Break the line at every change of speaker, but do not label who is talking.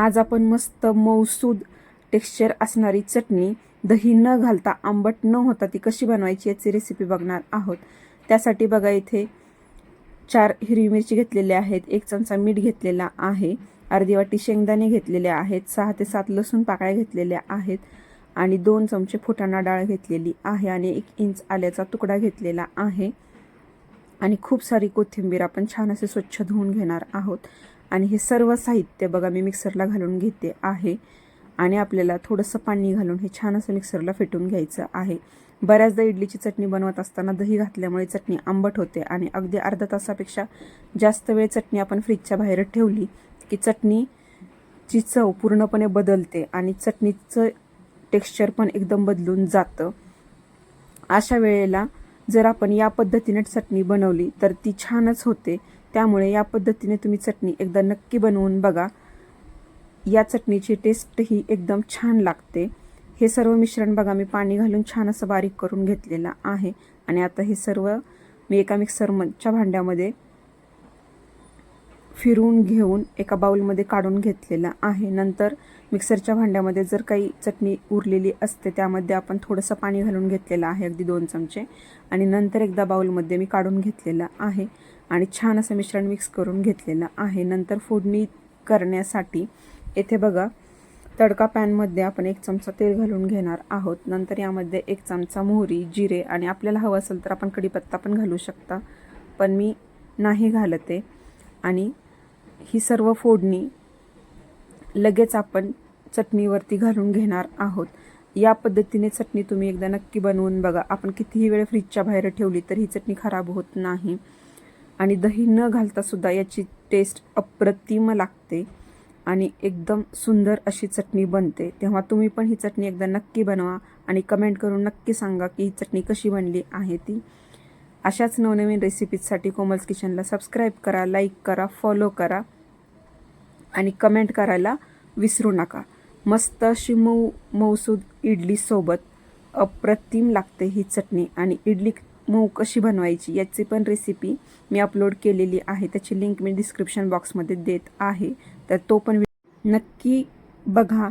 आज आपण मस्त मौसूद टेक्स्चर असणारी चटणी दही न घालता आंबट न होता ती कशी बनवायची याची रेसिपी बघणार आहोत. त्यासाठी बघा इथे चार हिरवी मिरची घेतलेल्या आहेत एक चमचा मीठ घेतलेला आहे अर्धी वाटी शेंगदाणे घेतलेले आहेत सहा ते सात लसूण पाकळ्या घेतलेल्या आहेत आणि दोन चमचे फुटाणा डाळ घेतलेली आहे आणि एक इंच आल्याचा तुकडा घेतलेला आहे. आणि खूप सारी कोथिंबीर आपण छान असे स्वच्छ धुवून घेणार आहोत. आणि हे सर्व साहित्य बघा मी मिक्सरला घालून घेते आहे. आणि आपल्याला थोडंसं पाणी घालून हे छान असं मिक्सरला फेटून घ्यायचं आहे. बऱ्याचदा इडलीची चटणी बनवत असताना दही घातल्यामुळे चटणी आंबट होते आणि अगदी अर्धा तासापेक्षा जास्त वेळ चटणी आपण फ्रीजच्या बाहेर ठेवली की चटणीची चव पूर्णपणे बदलते आणि चटणीचं टेक्स्चर पण एकदम बदलून जातं. अशा वेळेला जर आपण या पद्धतीने चटणी बनवली तर ती छानच होते. त्यामुळे या पद्धतीने तुम्ही चटणी एकदा नक्की बनवून बघा. या चटणीची टेस्ट ही एकदम छान लागते. हे सर्व मिश्रण बघा मी पाणी घालून छान असं बारीक करून घेतलेलं आहे. आणि आता हे सर्व मी एका मिक्सरच्या भांड्यामध्ये फिरवून घेऊन एका बाउलमध्ये काढून घेतलेलं आहे. नंतर मिक्सरच्या भांड्यामध्ये जर काही चटणी उरलेली असते त्यामध्ये आपण थोडंसं पाणी घालून घेतलेलं आहे अगदी दोन चमचे. आणि नंतर एकदा बाउलमध्ये मी काढून घेतलेलं आहे. आणि छान असं मिश्रण मिक्स करून घेतलेलं आहे. नंतर फोडणी करण्यासाठी येथे बघा तडका पॅनमध्ये आपण एक चमचा तेल घालून घेणार आहोत. नंतर यामध्ये एक चमचा मोहरी जिरे आणि आपल्याला हवं असेल तर आपण कढीपत्ता पण घालू शकता. पण मी नाही घालते. आणि ही सर्व फोडणी लगेच आपण चटणीवरती घालून घेणार आहोत. या पद्धतीने चटणी तुम्ही एकदा नक्की बनवून बघा. आपण कितीही वेळ फ्रीजच्या बाहेर ठेवली तर ही चटणी खराब होत नाही. आणि दही न घालता सुद्धा याची टेस्ट अप्रतिम लागते आणि एकदम सुंदर अशी चटणी बनते. तेव्हा तुम्ही पण ही चटणी एकदा नक्की बनवा आणि कमेंट करून नक्की सांगा की ही चटणी कशी बनली आहे ती. अशाच नवनवीन रेसिपीजसाठी कोमल्स किचनला सबस्क्राईब करा लाईक करा फॉलो करा आणि कमेंट करायला विसरू नका. मस्त अशी मऊ मऊसूद इडलीसोबत अप्रतिम लागते ही चटणी आणि इडली मऊ कशी बनवायची याची पण रेसिपी मी अपलोड केलेली आहे. त्याची लिंक मी डिस्क्रिप्शन बॉक्समध्ये देत आहे. तर तो पण नक्की बघा.